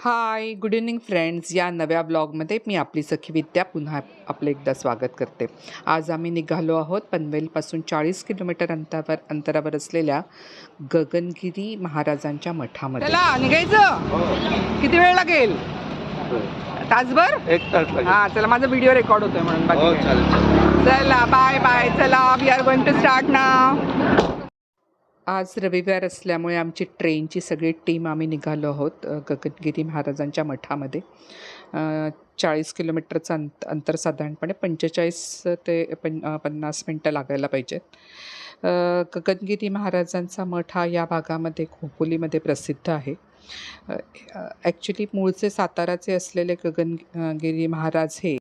Hi good evening friends. या नव्या ब्लॉगमध्ये मी आपली सखी विद्या पुन्हा आपलं एकदा स्वागत करते. आज आम्ही निघालो आहोत पनवेलपासून चाळीस किलोमीटर अंतरावर अंतरावर असलेल्या गगनगिरी महाराजांच्या मठामध्ये. चला निघायचं? किती वेळ लागेल? तासभर? एक तास लागेल. हा चला माझा व्हिडिओ रेकॉर्ड होतोय म्हणून हो चला बाय बाय चला we are going to start ना आज रविवार असल्यामुळे आमची ट्रेनची सगळी टीम आम्ही निघालो आहोत गगनगिरी महाराजांच्या मठामध्ये. चाळीस किलोमीटरचं अंत अंतर साधारणपणे पंचेचाळीस ते पन पन्नास मिनटं लागायला पाहिजेत. गगनगिरी महाराजांचा मठ हा या भागामध्ये खोपोलीमध्ये प्रसिद्ध आहे. ॲक्च्युली मूळचे साताराचे असलेले गगनगिरी महाराज हे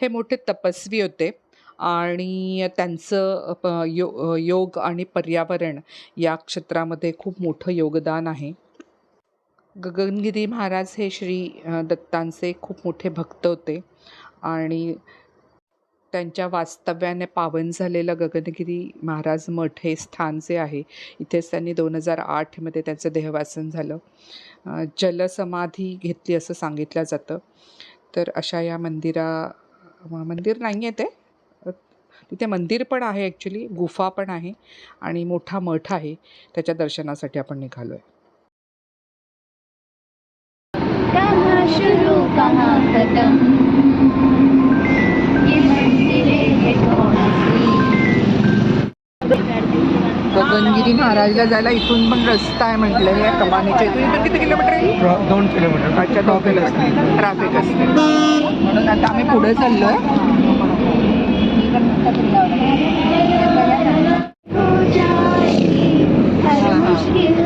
हे मोठे तपस्वी होते. आणि त्यांचं प यो योग आणि पर्यावरण या क्षेत्रामध्ये खूप मोठं योगदान आहे. गगनगिरी महाराज हे श्री दत्तांचे खूप मोठे भक्त होते आणि त्यांच्या वास्तव्याने पावन झालेलं गगनगिरी महाराज मठ हे स्थान जे आहे इथेच त्यांनी दोन हजार आठमध्ये त्यांचं देहवासन झालं. जलसमाधी घेतली असं सांगितलं जातं. तर अशा या मंदिरा मंदिर नाही आहे ते? तिथे मंदिर पण आहे ॲक्च्युली गुफा पण आहे आणि मोठा मठ आहे. त्याच्या दर्शनासाठी आपण निघालो आहे गगनगिरी महाराजला जायला इथून पण रस्ता आहे म्हटलं या कमानीच्या इथून. इथून किती किलोमीटर आहे? दोन किलोमीटर. अच्छा ट्रॉफिक असते. ट्रॅफिक असते. म्हणून आता आम्ही पुढे चाललो आहे जाएगी हर मुश्किल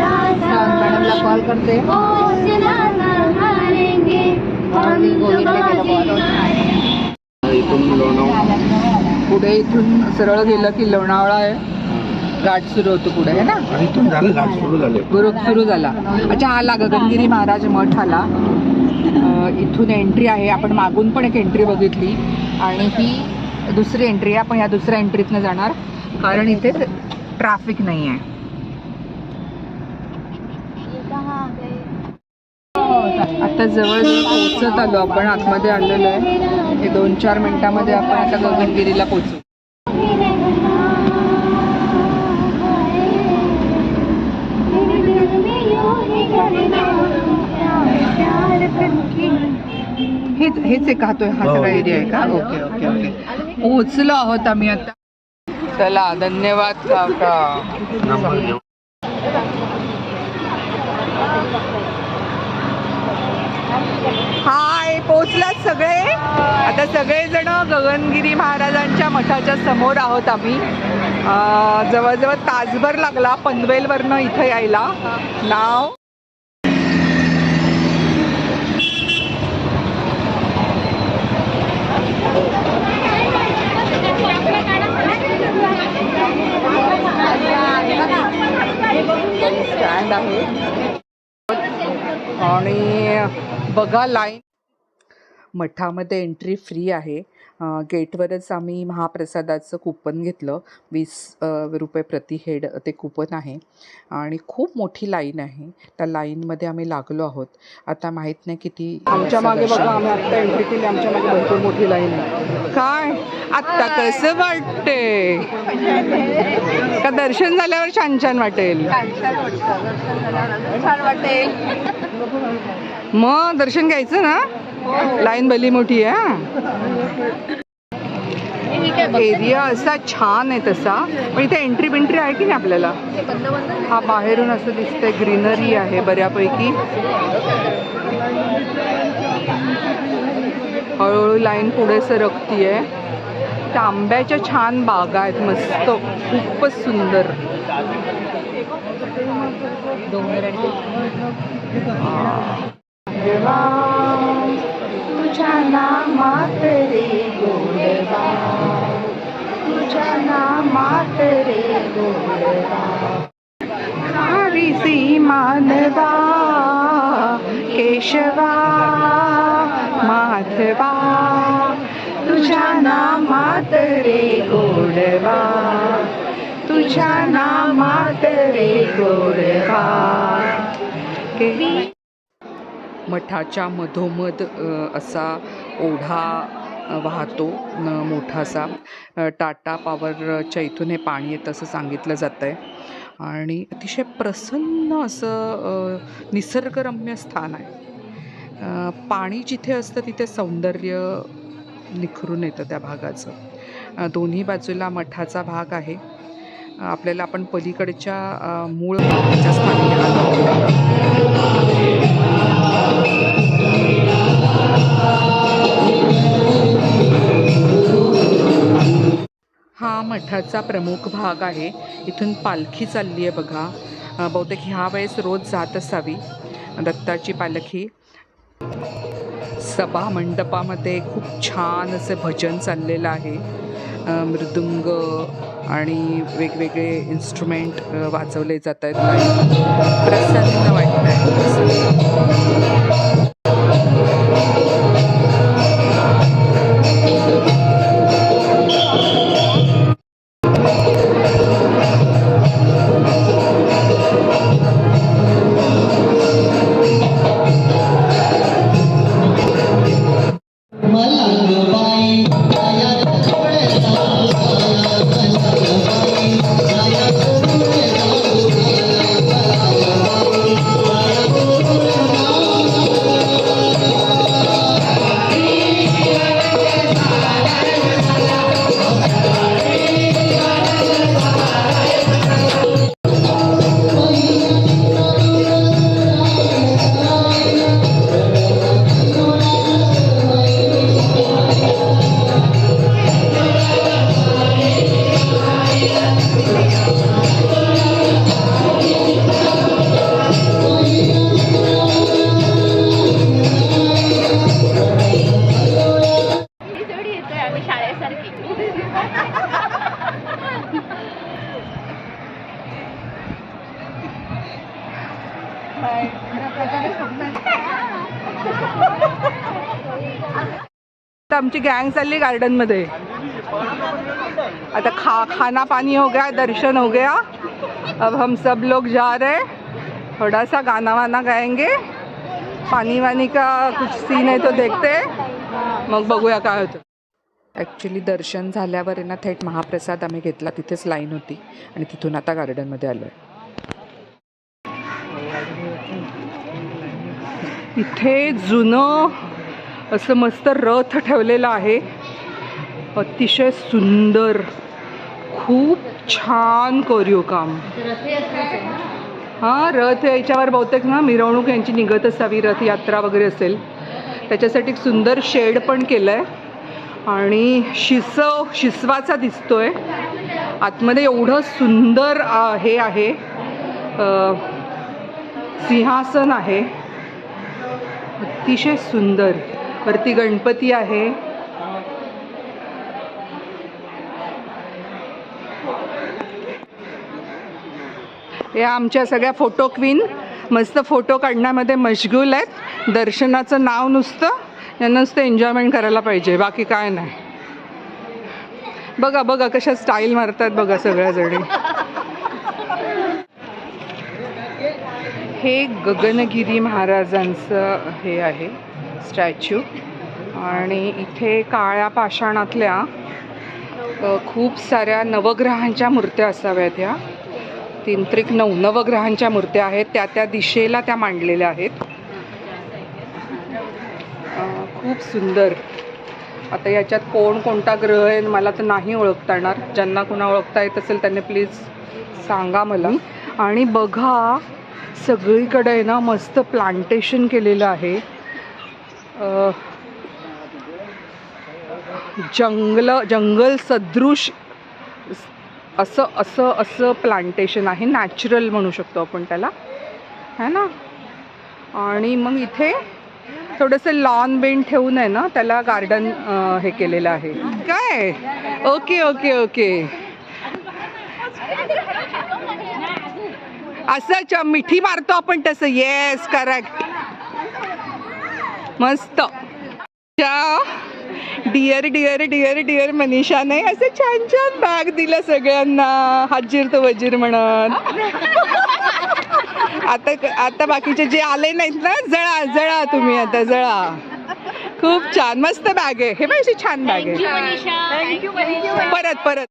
मॅडमला कॉल करते इथून लोणावळा. पुढे इथून सरळ गेलं की लोणावळा आहे. घाट सुरू होतो पुढे आहे ना? इथून झालं घाट सुरू झाले. गुरुप सुरू झाला. अच्छा आला गगनगिरी महाराज मठ आला. इथून एंट्री आहे. आपण मागून पण एक एंट्री बघितली. आणि ही दुसरी एंट्री आहे. आपण या दुसऱ्या एंट्रीतनं जाणार. कारण इथे ट्रॅफिक नाही आहे आता जवळ पोहोचत आलो आपण. आतमध्ये आलेलो आहे. हे दोन चार मिनिटामध्ये आपण आता गगनगिरीला पोहोचू. हेच हेच आहे का तो हा हो. सगळा एरिया आहे का? Okay okay okay. पोहोचलो आहोत आम्ही आता. चला धन्यवाद काका. हाय पोहोचलात सगळे? आता सगळेजण गगनगिरी महाराजांच्या मठाच्या समोर आहोत आम्ही. जवळजवळ तासभर लागला पनवेलवरनं इथं यायला. नाव? आणि बघा लाईन मठामध्ये एंट्री फ्री आहे. गेटवरच आम्ही महाप्रसादाचं कुपन घेतलं. वीस रुपये प्रति हेड ते कुपन आहे. आणि खूप मोठी लाईन आहे. त्या लाईनमध्ये आम्ही लागलो आहोत. आता माहीत नाही किती आमच्या मागे बघा आम्ही आत्ता एंट्री केली आमच्या मागे भरपूर मोठी लाईन आहे. काय? आत्ता कसं वाटते का दर्शन झाल्यावर छान छान वाटेल? छान वाटेल. मग दर्शन घ्यायचं ना? लाईन भली मोठी आहे एरिया असा छान आहे तसा. पण इथे एंट्री बिंट्री आहे की नाही आपल्याला? हा बाहेरून असं दिसतंय ग्रीनरी आहे बऱ्यापैकी. हळूहळू लाईन पुढे सरकतीये. आहे तांब्याच्या छान बागा आहेत मस्त. खूपच सुंदर. तुझ्या नामात रे गोडवा तुझ्या नामात रे गोडवा हरिसी मानवा केशवा माधवा. तुझ्या नामात रे गोडवा तुझ्या नामात रे गोडवा के मठाच्या मधोमध असा ओढा वाहतो मोठासा. टाटा पॉवरच्या इथून हे पाणी येतं असं सांगितलं जातं आहे आणि अतिशय प्रसन्न असं निसर्गरम्य स्थान आहे. पाणी जिथे असतं तिथे सौंदर्य निखरून येतं त्या भागाचं. दोन्ही बाजूला मठाचा भाग आहे. आपल्याला आपण पलीकडच्या मूळ भागाच्या स्थानी हा मठाचा प्रमुख भाग आहे. इथून पालखी चालली आहे बघा. बहुतेक ह्या वेळेस रोज जात असावी. दत्ताची पालखी. सभा मंडपामध्ये खूप छान असं भजन चाललेलं आहे. मृदुंग आणि वेगवेगळे इन्स्ट्रुमेंट वाजवले जात आहेत. प्रसन्न वाटत आहे आमची गँग चालली गार्डन आता खा खाना पानी हो गया दर्शन हो गया. अब हम सब लोग जा रहे हैं. थोड़ा सा गाना वाना गाएंगे. पानी वानी का कुछ सीन आहे तो देखते मग बघूया काय होतं. ॲक्च्युली दर्शन झाल्यावर आहे ना थेट महाप्रसाद आम्ही घेतला. तिथेच लाईन होती. आणि तिथून आता गार्डनमध्ये आलो आहे इथे जुनं असं मस्त रथ ठेवलेलं आहे. अतिशय सुंदर. खूप छान कोरीव काम. हां रथ याच्यावर बहुतेक ना मिरवणूक यांची निघत असावी रथ यात्रा वगैरे असेल. त्याच्यासाठी एक सुंदर शेड पण केलं आहे आणि शिसव शिसवाचा दिसतोय. आतमध्ये एवढं सुंदर हे आहे. सिंहासन आहे. अतिशय सुंदर. वरती गणपती आहे. या आमच्या सगळ्या फोटो क्वीन मस्त फोटो काढण्यामध्ये मशगूल आहेत. दर्शनाचं नाव नुसतं यांना नुसतं एन्जॉयमेंट करायला पाहिजे बाकी काय नाही. बघा बघा कशा स्टाईल मारतात बघा सगळ्याजणी. हे गगनगिरी महाराजांचं हे आहे. स्टॅच्यू. आणि इथे काळ्या पाषाणातल्या खूप साऱ्या नवग्रहांच्या मूर्त्या असाव्यात ह्या. तीन त्रिक नऊ नवग्रहांच्या मूर्त्या आहेत त्या त्या दिशेला त्या मांडलेल्या आहेत. खूप सुंदर. आता याच्यात कोण कोणता ग्रह आहे मला तर नाही ओळखता येणार. ज्यांना कुणा ओळखता येत असेल त्यांनी प्लीज सांगा मला. आणि बघा सगळीकडे ना मस्त प्लांटेशन केलेलं आहे. जंगल जंगल सदृश असं असं असं प्लांटेशन आहे नॅचरल म्हणू शकतो आपण त्याला. है ना? आणि मग इथे थोडंसं लॉन बेंड ठेवून आहे ना त्याला गार्डन हे केलेलं आहे. काय? Okay okay okay. असं मिठी मारतो आपण तसं. येस करेक्ट मस्त. डिअर डिअर डिअर डिअर मनीषाने असं छान छान बॅग दिलं सगळ्यांना. हाजीर तो वजीर म्हणत. आता आता बाकीचे जे आले नाहीत ना जळा जळा तुम्ही आता जळा. खूप छान मस्त बॅग आहे. हे पण अशी छान बॅग आहे. Thank you Manisha. परत परत.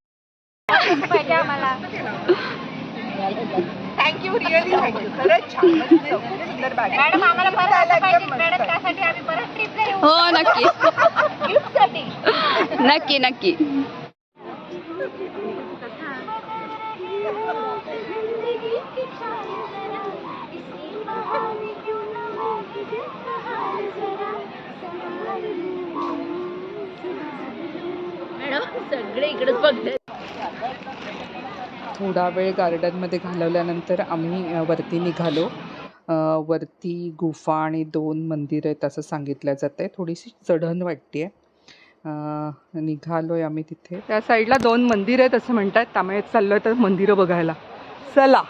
थँक्यू रिअली थँक्यू खरंच छान. मस्त सुंदर बॅग मॅडम आम्हाला परत असं पाहिजे मॅडम त्यासाठी आम्ही परत ट्रिपला येऊ. हो नक्की. गिफ्टसाठी नक्की नक्की. मॅडम सगळे इकडेच बघते थोडा वेळ गार्डनमध्ये घालवल्यानंतर आम्ही वरती निघालो. वरती गुफा आणि दोन मंदिरं आहेत असं सांगितलं जातं आहे थोडीशी चढण वाटते आहे निघालो आहे आम्ही तिथे. त्या साईडला दोन मंदिर आहेत असं म्हणतात. त्यामुळे आहे तर मंदिरं बघायला. चला!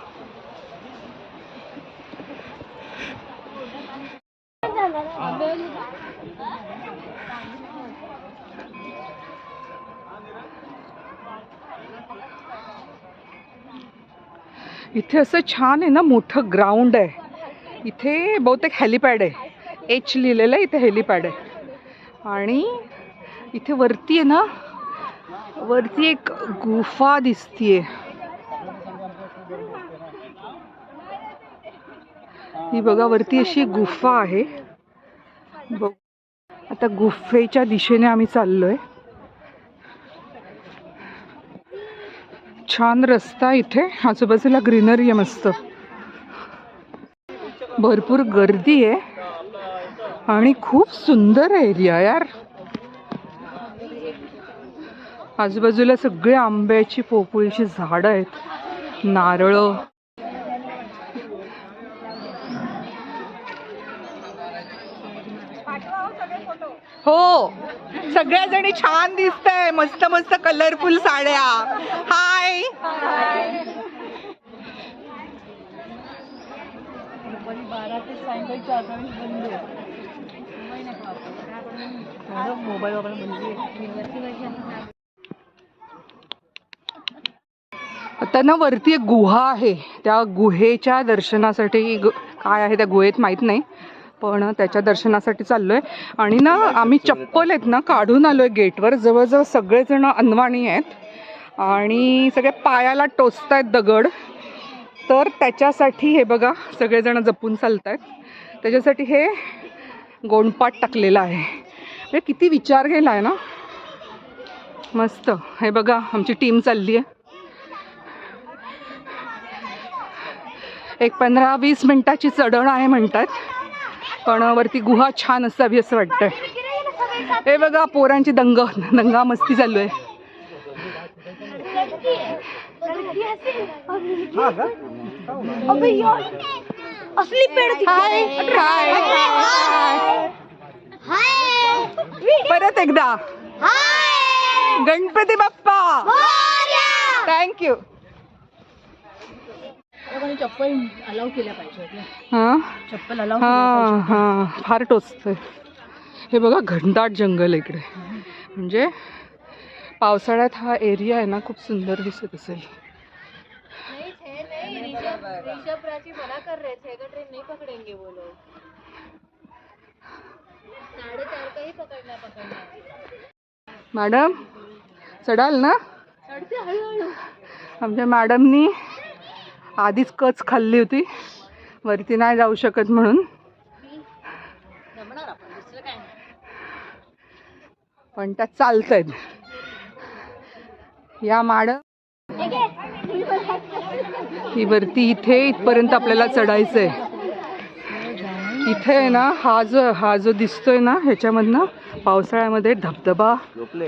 इथे असं छान आहे ना मोठं ग्राउंड आहे. इथे बहुतेक हेलिपॅड आहे. एच लिहिलेलं आहे इथे हेलिपॅड आहे. आणि इथे वरती आहे ना वरती एक गुफा दिसतीये. ही बघा वरती अशी गुफा आहे. बघ आता गुफेच्या दिशेने आम्ही चाललोय. छान रस्ता आहे इथे. आजूबाजूला ग्रीनरी आहे मस्त. भरपूर गर्दी आहे. आणि खूप सुंदर आहे एरिया यार. आजूबाजूला सगळे आंब्याची पोपळीची झाडं आहेत. नारळं. हो. सगळ्या जणी छान दिसतंय. मस्त मस्त कलरफुल साड्या. हाय आता ना वरती एक गुहा आहे. त्या गुहेच्या दर्शनासाठी काय आहे त्या गुहेत माहीत नाही. पण त्याच्या दर्शनासाठी चाललो आहे आणि ना आम्ही चप्पल आहेत ना काढून आलो आहे गेटवर. जवळजवळ सगळेजण अनवाणी आहेत. आणि सगळे पायाला टोचत आहेत दगड. तर त्याच्यासाठी हे बघा सगळेजण जपून चालत आहेत त्याच्यासाठी हे गोंडपाट टाकलेलं आहे. म्हणजे किती विचार केला आहे ना? मस्त. हे बघा आमची टीम चालली आहे एक पंधरा वीस मिनटाची चढण आहे म्हणतात. पण वरती गुहा छान असावी असं वाटतंय. हे बघा पोरांची दंग दंगा मस्ती चालू आहे. असली पेड परत एकदा. गणपती बाप्पा. थँक्यू चप्पल अलाव केल्या पाहिजे हां? चप्पल अलाव हां हां फार टोचतंय. हे बघा घनदाट जंगल आहे इकडे. म्हणजे पावसाळ्यात हा एरिया आहे ना खूप सुंदर दिसत असेल. नहीं थे नहीं ऋषभ ऋषभ प्राची मना कर रहे थे अगर ट्रेन नहीं पकड़ेंगे वो लोग. साढ़े चार का पकड़ना पकड़ना। मॅडम चढाल ना? आमच्या मॅडमनी आधीच कच खाल्ली होती. वरती नाही जाऊ शकत म्हणून. जमणार आपण दुसरं काय नाही. पण त्या चालत आहेत या मॅडम ही वरती इथे इथपर्यंत आपल्याला चढायचं आहे इथे आहे ना हा जो हा जो दिसतोय ना ह्याच्यामधनं पावसाळ्यामध्ये धबधबा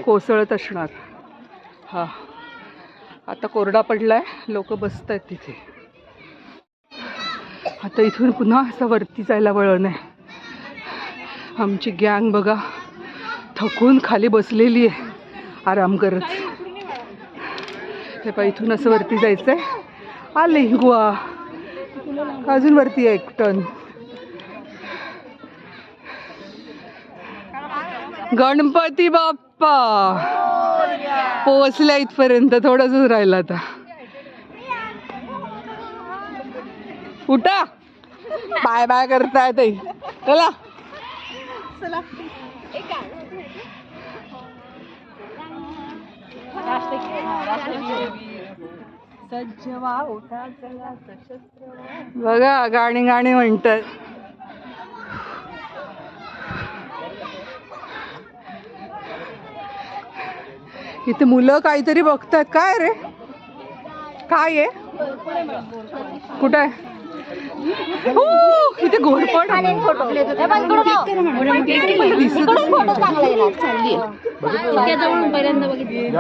कोसळत असणार. हा. आता कोरडा पडलाय लोक बसत आहेत तिथे. आता इथून पुन्हा असं वरती जायला वळण आहे. आमची गँग बघा थकून खाली बसलेली आहे. आराम करत. हे पा इथून असं वरती जायचं आहे आले गुवा अजून वरती आहे एक टन. गणपती बाप्पा. पोचल्या इथपर्यंत थोडंच राहिलं आता. उठा. बाय बाय करताय ते. चला. बघा गाणी गाणी म्हणतात. इथे मुलं काहीतरी बघतात. काय रे? काय आहे? कुठं आहे? इथे घोरपड आहे. दिसतच नाही. पहिल्यांदा बघितलं.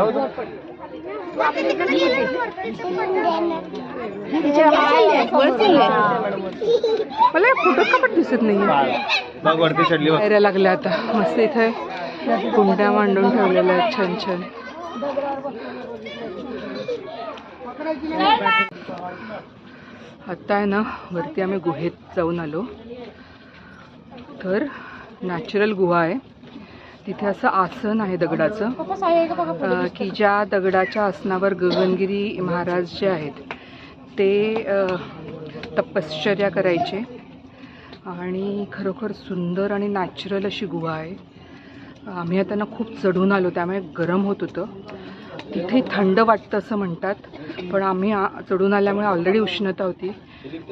मला या फोटोत का पण दिसत नाही मग वरती चढली पायऱ्या लागल्या आता. मस्त इथे कुंड्या मांडून ठेवलेल्या आहेत छान छान. आत्ता आहे ना वरती आम्ही गुहेत जाऊन आलो. तर नॅचरल गुहा आहे. तिथे असं आसन आहे दगडाचं. की ज्या दगडाच्या आसनावर गगनगिरी महाराज जे आहेत ते तपश्चर्या करायचे. आणि खरोखर सुंदर आणि नॅचरल अशी गुहा आहे. आम्ही आता ना खूप चढून आलो त्यामुळे गरम होत होतं. तिथे थंड वाटतं असं म्हणतात. पण आम्ही आ चढून आल्यामुळे ऑलरेडी उष्णता होती.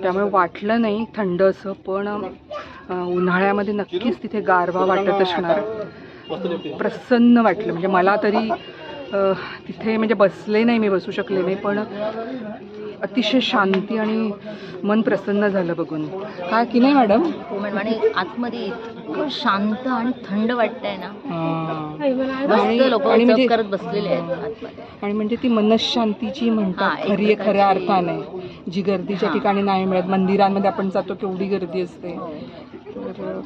त्यामुळे वाटलं नाही थंड असं पण उन्हाळ्यामध्ये नक्कीच तिथे गारवा वाटत असणार. प्रसन्न वाटलं. म्हणजे मला तरी तिथे म्हणजे बसले नाही मी बसू शकले नाही पण अतिशय शांती आणि मन प्रसन्न झालं बघून. काय की नाही मॅडम? हो मॅडम आणि आतमध्ये इतकं शांत आणि थंड वाटतंय ना. लोक म्हणजे करत बसलेले आहेत आणि म्हणजे ती मनशांती जी म्हणतात खरी खऱ्या अर्थाने जी गर्दीच्या. ठिकाणी नाही मिळत मंदिरांमध्ये आपण जातो केवढी गर्दी असते. हो. तर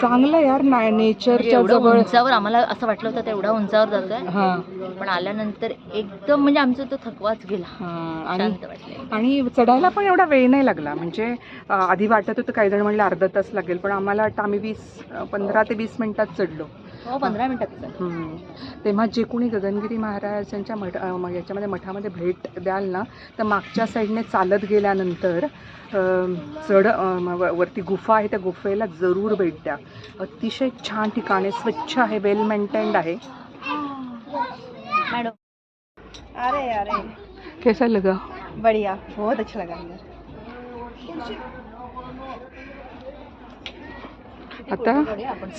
चांगलं यार ना नेचरच्या एवढं जवळ. उंचावर आम्हाला असं वाटलं होतं तेवढ्या उंचावर जातोय. हा. पण आल्यानंतर एकदम म्हणजे आमचा तो थकवाच गेला. हा आणि शांत वाटले. आणि चढायला पण एवढा वेळ नाही लागला. म्हणजे अं, आधी वाटत होतं काही जण म्हणले अर्धा तास लागेल पण आम्हाला वाटतं आम्ही वीस अं, पंधरा ते वीस मिनिटात चढलो. हो पंधरा मिनिटात हम्म. तेव्हा जे कोणी गगनगिरी महाराजांच्या मठ अं, म- याच्यामध्ये मठामध्ये भेट द्याल ना तर मागच्या साईडने चालत गेल्यानंतर अं, चढ अं, म- व- वरती गुफा आहे त्या गुफेला जरूर भेट द्या. अतिशय छान ठिकाण आहे स्वच्छ आहे वेल मेंटेन्ड आहे. मॅडम. अरे अरे. कैसा लगा? बढ़िया बहुत अच्छा लगा अंदर. आता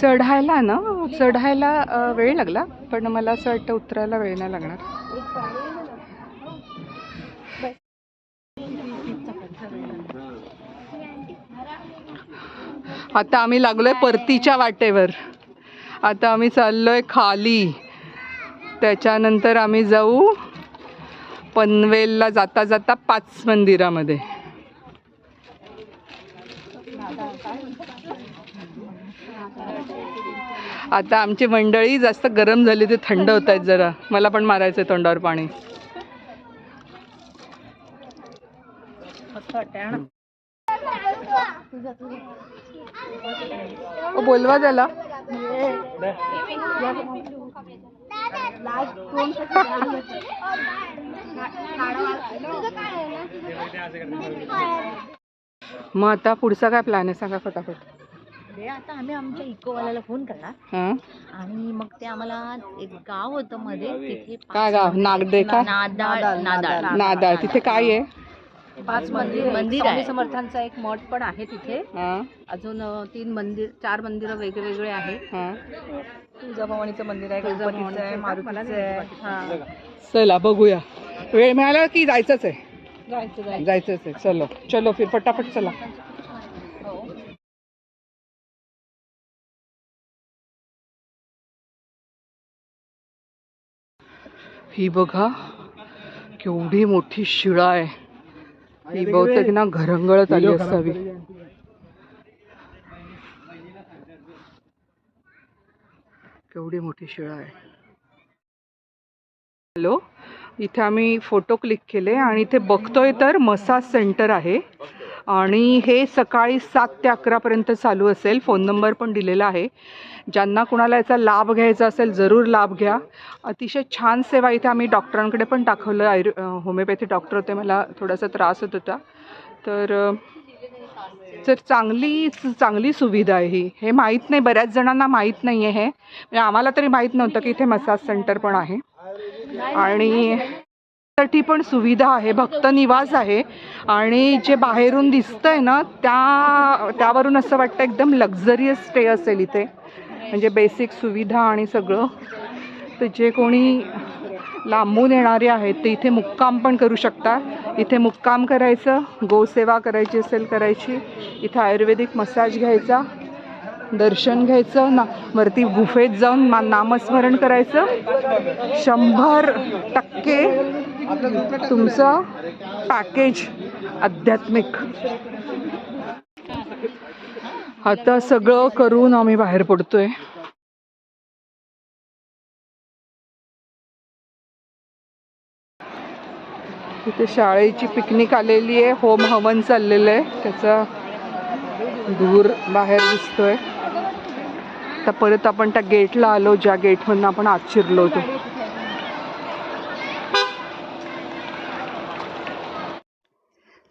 चढायला ना चढायला वेळ लागला पण मला असं वाटतं उतरायला वेळ नाही लागणार. आता आम्ही लागलोय परतीच्या वाटेवर. आता आम्ही चाललोय खाली. त्याच्यानंतर आम्ही जाऊ पनवेलला जाता जाता पाच मंदिरामध्ये. आता आमची मंडळी जास्त गरम झाली ते थंड होत आहेत जरा. मला पण मारायचं आहे तोंडावर पाणी. बोलवा त्याला. मग आता पुढचा काय प्लॅन आहे? सांगा फटाफट. ते आता आम्ही आमच्या इकोवाल्याला फोन करणार. हां? आणि मग ते आम्हाला एक गाव होतं मध्ये तिथे काय गाव? नागडे का नादाळ नादाळ नादाळ. तिथे काय आहे? पाच मंदिर मंदिर स्वामी आहे. समर्थांचा एक मठ पण आहे तिथे. हां. अजून अ, तीन मंदिर चार मंदिरं वेगवेगळे आहे हां. तुळजाभवानीचं मंदिर आहे गणपतीचं आहे मारुतीचं आहे. हा. चला बघूया. वेळ मिळाला की जायचंच आहे? जायचं जायचं. जायचंच आहे. चलो. चलो फिर फटाफट चला. ही बघा केवढी मोठी शिळा आहे. ही बहुतेक ना घरंगळत आली असावी. केवढी मोठी शिळा आहे. हॅलो इथे आम्ही फोटो क्लिक केले आणि इथे बघतोय तर मसाज सेंटर आहे. आणि हे सकाळी सात ते अकरापर्यंत चालू असेल. फोन नंबर पण दिलेला आहे. ज्यांना कुणाला याचा लाभ घ्यायचा असेल जरूर लाभ घ्या. अतिशय छान सेवा इथे आम्ही डॉक्टरांकडे पण दाखवलं आयुर् होमिओपॅथी डॉक्टर होते मला थोडासा त्रास होत होता. तर तर चांगली चांगली सुविधा आहे ही. हे माहीत नाही बऱ्याच जणांना माहीत नाही आहे हे. म्हणजे आम्हाला तरी माहीत नव्हतं की इथे मसाज सेंटर पण आहे. आणि साठी पण सुविधा आहे भक्त निवास आहे. आणि जे बाहेरून दिसतंय ना त्या त्यावरून असं वाटतं एकदम लक्झरियस स्टे असेल इथे. म्हणजे बेसिक सुविधा आणि सगळं. तर जे कोणी लांबून येणारे आहेत ते इथे मुक्काम पण करू शकता इथे मुक्काम करायचं गोसेवा करायची असेल करायची. इथे आयुर्वेदिक मसाज घ्यायचा. दर्शन घ्यायचं ना वरती गुफेत जाऊन मा नामस्मरण करायचं. शंभर टक्के तुमचं पॅकेज आध्यात्मिक. आता सगळं करून आम्ही बाहेर पडतोय. तिथे शाळेची पिकनिक आलेली आहे. होम हवन चाललेलं आहे. त्याचा दूर बाहेर दिसतोय. आता परत आपण त्या गेटला आलो ज्या गेटमधून आपण आत शिरलो होतो.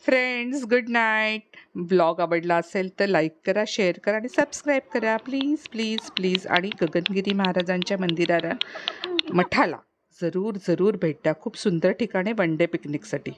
फ्रेंड्स गुड नाईट ब्लॉग आवडला असेल तर लाईक करा शेअर करा आणि सबस्क्राईब करा. प्लीज प्लीज प्लीज आणि गगनगिरी महाराजांच्या मंदिराला मठाला जरूर जरूर भेट द्या. खूप सुंदर ठिकाण आहे वन डे पिकनिकसाठी